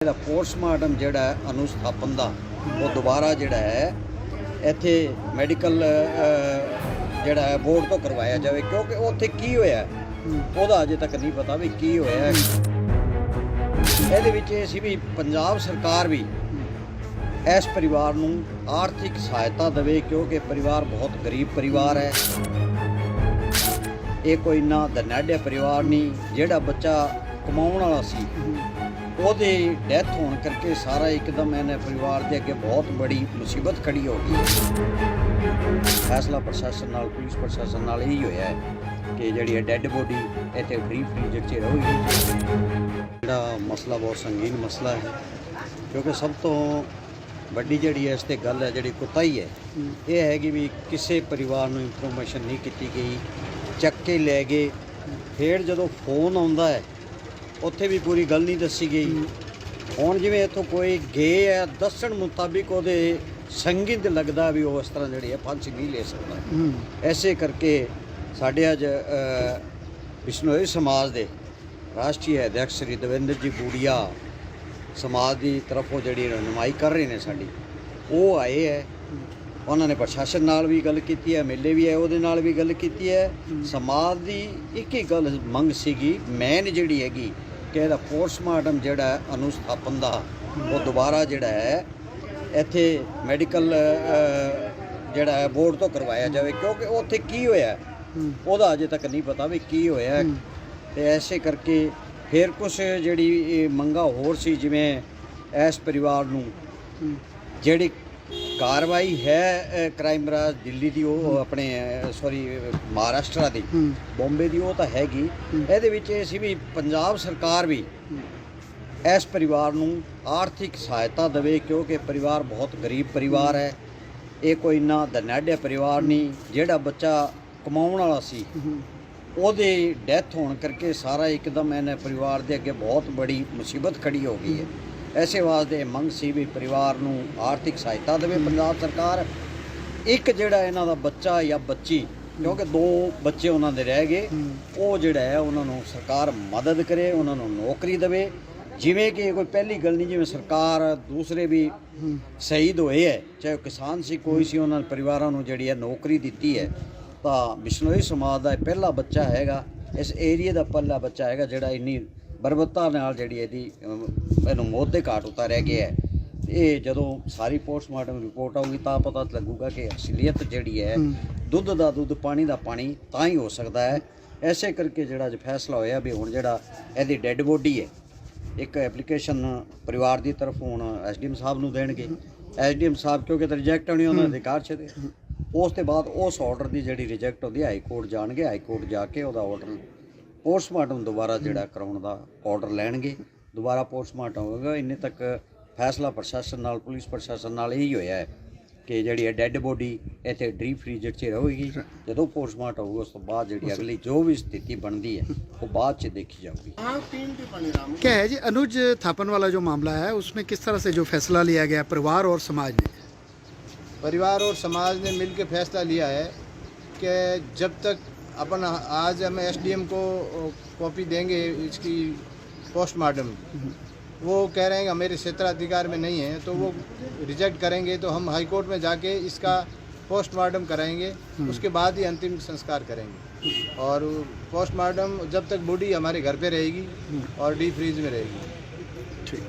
ਇਹਦਾ ਪੋਸਟਮਾਰਟਮ ਜਿਹੜਾ ਅਨੁਸਥਾਪਨ ਦਾ, ਉਹ ਦੁਬਾਰਾ ਜਿਹੜਾ ਹੈ, ਇੱਥੇ ਮੈਡੀਕਲ ਜਿਹੜਾ ਹੈ, ਬੋਰਡ ਤੋਂ ਕਰਵਾਇਆ ਜਾਵੇ, ਕਿਉਂਕਿ ਉੱਥੇ ਕੀ ਹੋਇਆ ਉਹਦਾ ਅਜੇ ਤੱਕ ਨਹੀਂ ਪਤਾ ਵੀ ਕੀ ਹੋਇਆ ਇਹਦੇ ਵਿੱਚ ਇਹ ਸੀ ਵੀ ਪੰਜਾਬ ਸਰਕਾਰ ਵੀ ਇਸ ਪਰਿਵਾਰ ਨੂੰ ਆਰਥਿਕ ਸਹਾਇਤਾ ਦੇਵੇ, ਕਿਉਂਕਿ ਪਰਿਵਾਰ ਬਹੁਤ ਗਰੀਬ ਪਰਿਵਾਰ ਹੈ। ਇਹ ਕੋਈ ਨਾ ਦਨਾਡਿਆ ਪਰਿਵਾਰ ਨਹੀਂ, ਜਿਹੜਾ ਬੱਚਾ ਕਮਾਉਣ ਵਾਲਾ ਸੀ। ਉਹਦੇ ਡੈਥ ਹੋਣ ਕਰਕੇ ਸਾਰਾ ਇੱਕਦਮ ਇਹਨੇ ਪਰਿਵਾਰ ਦੇ ਅੱਗੇ ਬਹੁਤ ਬੜੀ ਮੁਸੀਬਤ ਖੜੀ ਹੋ ਗਈ। ਫੈਸਲਾ ਪ੍ਰਸ਼ਾਸਨ ਨਾਲ, ਪੁਲਿਸ ਪ੍ਰਸ਼ਾਸਨ ਨਾਲ ਇਹੀ ਹੋਇਆ ਹੈ ਕਿ ਜਿਹੜੀ ਹੈ ਡੈੱਡ ਬੋਡੀ ਇੱਥੇ ਫ੍ਰੀ ਫ੍ਰੀਜ਼ਰ 'ਚ ਰਹੇਗੀ। ਜਿਹੜਾ ਮਸਲਾ ਬਹੁਤ ਸੰਗੀਨ ਮਸਲਾ ਹੈ, ਕਿਉਂਕਿ ਸਭ ਤੋਂ ਵੱਡੀ ਜਿਹੜੀ ਇਸ ਤੇ ਗੱਲ ਹੈ, ਜਿਹੜੀ ਕੁਤਾਈ ਹੈ, ਇਹ ਹੈਗੀ ਵੀ ਕਿਸੇ ਪਰਿਵਾਰ ਨੂੰ ਇਨਫੋਰਮੇਸ਼ਨ ਨਹੀਂ ਕੀਤੀ ਗਈ। ਚੱਕ ਕੇ ਲੈ ਗਏ। ਫਿਰ ਜਦੋਂ ਫੋਨ ਆਉਂਦਾ ਹੈ ਉੱਥੇ ਵੀ ਪੂਰੀ ਗੱਲ ਨਹੀਂ ਦੱਸੀ ਗਈ। ਹੁਣ ਜਿਵੇਂ ਇੱਥੋਂ ਕੋਈ ਗਏ ਹੈ ਦੱਸਣ ਮੁਤਾਬਿਕ ਉਹਦੇ ਸੰਗੀਨ ਤੇ ਲੱਗਦਾ ਵੀ ਉਹ ਇਸ ਤਰ੍ਹਾਂ ਜਿਹੜੀ ਹੈ ਫਾਂਸੀ ਨਹੀਂ ਲੈ ਸਕਦਾ। ਐਸੇ ਕਰਕੇ ਸਾਡੇ ਅੱਜ ਬਿਸ਼ਨੋਈ ਸਮਾਜ ਦੇ ਰਾਸ਼ਟਰੀ ਅਧਿਆਕਸ਼ ਸ੍ਰੀ ਦਵਿੰਦਰ ਜੀ ਬੂੜੀਆ ਸਮਾਜ ਦੀ ਤਰਫੋਂ ਜਿਹੜੀ ਰਹਿਨੁਮਾਈ ਕਰ ਰਹੇ ਨੇ ਸਾਡੀ ਉਹ ਆਏ ਹੈ ਉਹਨਾਂ ਨੇ ਪ੍ਰਸ਼ਾਸਨ ਨਾਲ ਵੀ ਗੱਲ ਕੀਤੀ ਹੈ ਮੇਲੇ ਵੀ ਹੈ ਉਹਦੇ ਨਾਲ ਵੀ ਗੱਲ ਕੀਤੀ ਹੈ। ਸਮਾਜ ਦੀ ਇੱਕ ਹੀ ਗੱਲ ਮੰਗ ਸੀਗੀ ਮੈਨ ਜਿਹੜੀ ਹੈਗੀ ਕਿ ਇਹਦਾ ਪੋਸਟਮਾਰਟਮ ਜਿਹੜਾ ਅਨੁਸਥਾਪਨ ਦਾ ਉਹ ਦੁਬਾਰਾ ਜਿਹੜਾ ਹੈ ਇੱਥੇ ਮੈਡੀਕਲ ਜਿਹੜਾ ਹੈ ਬੋਰਡ ਤੋਂ ਕਰਵਾਇਆ ਜਾਵੇ ਕਿਉਂਕਿ ਉੱਥੇ ਕੀ ਹੋਇਆ ਉਹਦਾ ਅਜੇ ਤੱਕ ਨਹੀਂ ਪਤਾ ਵੀ ਕੀ ਹੋਇਆ। ਤੇ ਐਸੇ ਕਰਕੇ ਫਿਰ ਕੁਝ ਜਿਹੜੀ ਮੰਗਾ ਹੋਰ ਸੀ ਜਿਵੇਂ ਇਸ ਪਰਿਵਾਰ ਨੂੰ ਜਿਹੜੀ ਕਾਰਵਾਈ ਹੈ ਕ੍ਰਾਈਮ ਬ੍ਰਾਂਚ ਦਿੱਲੀ ਦੀ ਉਹ ਆਪਣੇ ਸੌਰੀ ਮਹਾਰਾਸ਼ਟਰ ਦੀ ਬੰਬੇ ਦੀ ਉਹ ਤਾਂ ਹੈਗੀ। ਇਹਦੇ ਵਿੱਚ ਇਹ ਸੀ ਵੀ ਪੰਜਾਬ ਸਰਕਾਰ ਵੀ ਇਸ ਪਰਿਵਾਰ ਨੂੰ ਆਰਥਿਕ ਸਹਾਇਤਾ ਦੇਵੇ ਕਿਉਂਕਿ ਪਰਿਵਾਰ ਬਹੁਤ ਗਰੀਬ ਪਰਿਵਾਰ ਹੈ। ਇਹ ਕੋਈ ਨਾ ਦਨਾਡਿਆ ਪਰਿਵਾਰ ਨਹੀਂ ਜਿਹੜਾ ਬੱਚਾ ਕਮਾਉਣ ਵਾਲਾ ਸੀ ਉਹਦੀ ਡੈਥ ਹੋਣ ਕਰਕੇ ਸਾਰਾ ਇੱਕਦਮ ਇਹਨੇ ਪਰਿਵਾਰ ਦੇ ਅੱਗੇ ਬਹੁਤ ਬੜੀ ਮੁਸੀਬਤ ਖੜੀ ਹੋ ਗਈ ਹੈ। ਐਸੇ ਵਾਸਤੇ ਮੰਗ ਸੀ ਵੀ ਪਰਿਵਾਰ ਨੂੰ ਆਰਥਿਕ ਸਹਾਇਤਾ ਦੇਵੇ ਪੰਜਾਬ ਸਰਕਾਰ। ਇੱਕ ਜਿਹੜਾ ਇਹਨਾਂ ਦਾ ਬੱਚਾ ਜਾਂ ਬੱਚੀ ਕਿਉਂਕਿ ਦੋ ਬੱਚੇ ਉਹਨਾਂ ਦੇ ਰਹਿ ਗਏ ਉਹ ਜਿਹੜਾ ਹੈ ਉਹਨਾਂ ਨੂੰ ਸਰਕਾਰ ਮਦਦ ਕਰੇ ਉਹਨਾਂ ਨੂੰ ਨੌਕਰੀ ਦੇਵੇ। ਜਿਵੇਂ ਕਿ ਕੋਈ ਪਹਿਲੀ ਗੱਲ ਨਹੀਂ ਜਿਵੇਂ ਸਰਕਾਰ ਦੂਸਰੇ ਵੀ ਸ਼ਹੀਦ ਹੋਏ ਹੈ ਚਾਹੇ ਕਿਸਾਨ ਸੀ ਕੋਈ ਸੀ ਉਹਨਾਂ ਪਰਿਵਾਰਾਂ ਨੂੰ ਜਿਹੜੀ ਹੈ ਨੌਕਰੀ ਦਿੱਤੀ ਹੈ। ਤਾਂ ਬਿਸ਼ਨੋਈ ਸਮਾਜ ਦਾ ਇਹ ਪਹਿਲਾ ਬੱਚਾ ਹੈਗਾ ਇਸ ਏਰੀਆ ਦਾ ਪਹਿਲਾ ਬੱਚਾ ਹੈਗਾ ਜਿਹੜਾ ਇੰਨੀ ਬਰਬਤਾ ਨਾਲ ਜਿਹੜੀ ਇਹਦੀ ਇਹਨੂੰ ਮੌਤ ਦੇ ਘਾਟ ਉਤਾਰਿਆ ਗਿਆ ਹੈ। ਇਹ ਜਦੋਂ ਸਾਰੀ ਪੋਸਟਮਾਰਟਮ ਰਿਪੋਰਟ ਆਊਗੀ ਤਾਂ ਪਤਾ ਲੱਗੂਗਾ ਕਿ ਅਸਲੀਅਤ ਜਿਹੜੀ ਹੈ ਦੁੱਧ ਦਾ ਦੁੱਧ ਪਾਣੀ ਦਾ ਪਾਣੀ ਤਾਂ ਹੀ ਹੋ ਸਕਦਾ ਹੈ। ਐਸੇ ਕਰਕੇ ਜਿਹੜਾ ਅੱਜ ਫੈਸਲਾ ਹੋਇਆ ਵੀ ਹੁਣ ਜਿਹੜਾ ਇਹਦੀ ਡੈੱਡ ਬੋਡੀ ਹੈ ਇੱਕ ਐਪਲੀਕੇਸ਼ਨ ਪਰਿਵਾਰ ਦੀ ਤਰਫ ਹੁਣ ਐਸਡੀਐਮ ਸਾਹਿਬ ਨੂੰ ਦੇਣਗੇ। ਐਸਡੀਐਮ ਸਾਹਿਬ ਕਿਉਂਕਿ ਤਾਂ ਰਿਜੈਕਟ ਹੋਣੀ ਉਹਨਾਂ ਦੇ ਅਧਿਕਾਰ ਚ ਦੇ। ਉਸ ਤੋਂ ਬਾਅਦ ਉਸ ਆਰਡਰ ਦੀ ਜਿਹੜੀ ਰਿਜੈਕਟ ਹੁੰਦੀ ਹੈ ਹਾਈ ਕੋਰਟ ਜਾਣਗੇ ਹਾਈ ਕੋਰਟ ਜਾ ਕੇ ਉਹਦਾ ਆਰਡਰ ਪੋਸਟਮਾਰਟਮ ਦੁਬਾਰਾ ਜਿਹੜਾ ਕਰਾਉਣ ਦਾ ਆਰਡਰ ਲੈਣਗੇ ਦੁਬਾਰਾ ਪੋਸਟਮਾਰਟਮ ਹੋਵੇਗਾ ਇੰਨੇ ਤੱਕ ਫੈਸਲਾ ਪ੍ਰਸ਼ਾਸਨ ਨਾਲ ਪੁਲਿਸ ਪ੍ਰਸ਼ਾਸਨ ਨਾਲ ਇਹੀ ਹੋਇਆ ਹੈ ਕਿ ਜਿਹੜੀ ਹੈ ਡੈੱਡ ਬੋਡੀ ਇੱਥੇ ਡੀਪ ਫ੍ਰੀਜ਼ਰ 'ਚ ਰਹੇਗੀ ਜਦੋਂ ਪੋਸਟਮਾਰਟਮ ਹੋਊਗਾ ਉਸ ਤੋਂ ਬਾਅਦ ਜਿਹੜੀ ਅਗਲੀ ਜੋ ਵੀ ਸਥਿਤੀ ਬਣਦੀ ਹੈ ਉਹ ਬਾਅਦ 'ਚ ਦੇਖੀ ਜਾਊਗੀ क्या है जी अनुज थापन वाला जो मामला है उसमें किस तरह से जो फैसला लिया गया परिवार और समाज ने परिवार और समाज ने मिल के फैसला लिया है कि जब तक अपन आज हम एसडीएम को कॉपी देंगे इसकी पोस्टमार्टम वो कह रहे हैं कि मेरे क्षेत्राधिकार में नहीं है तो वो रिजेक्ट करेंगे तो हम हाई कोर्ट में जाके इसका पोस्टमार्टम कराएँगे, उसके बाद ही अंतिम संस्कार करेंगे। और पोस्टमार्टम जब तक बॉडी हमारे घर पे रहेगी और डी फ्रीज में रहेगी। ठीक।